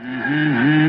Mm-hmm.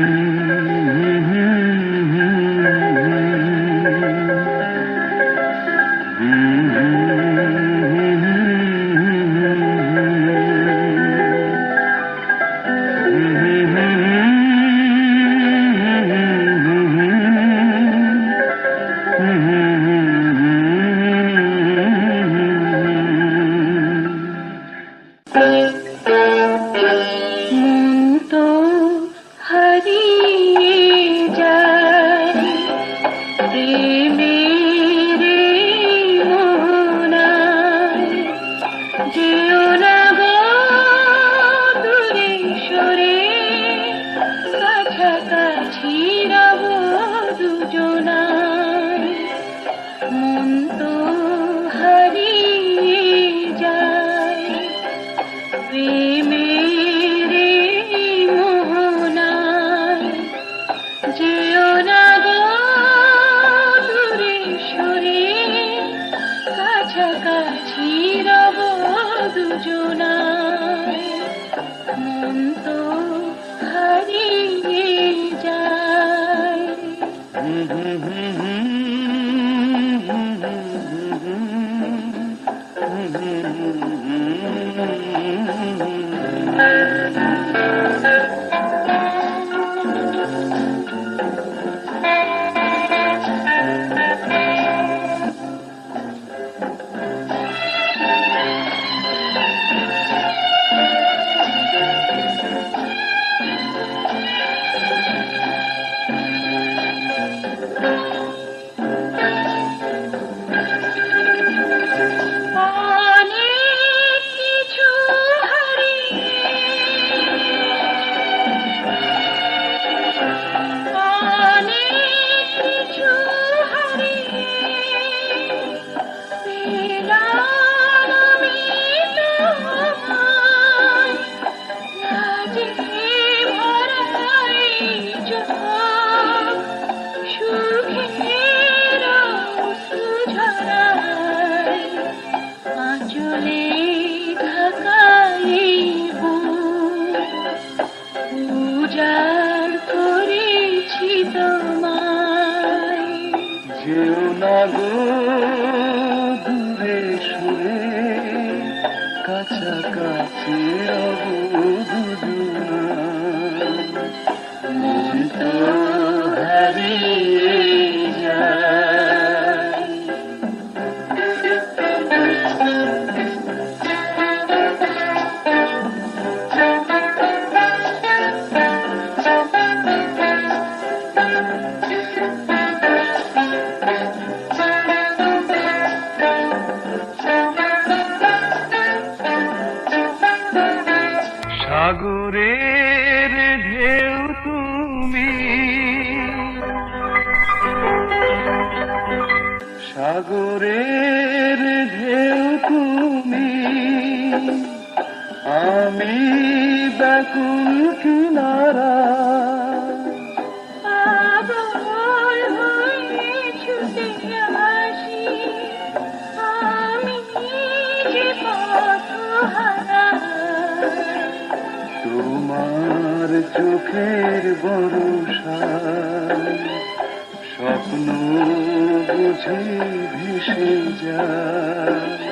这是题。嗯嗯嗯嗯。যেও না গো দূরে সুরে কাছাকাছি হব দুজনা সাগরের ঢেউ তুমি। সাগরের ঢেউ তুমি। আমি ব্যাকুল কিনারা তোমার চোখের বরষা স্বপ্ন বুঝে ভেসে যায়।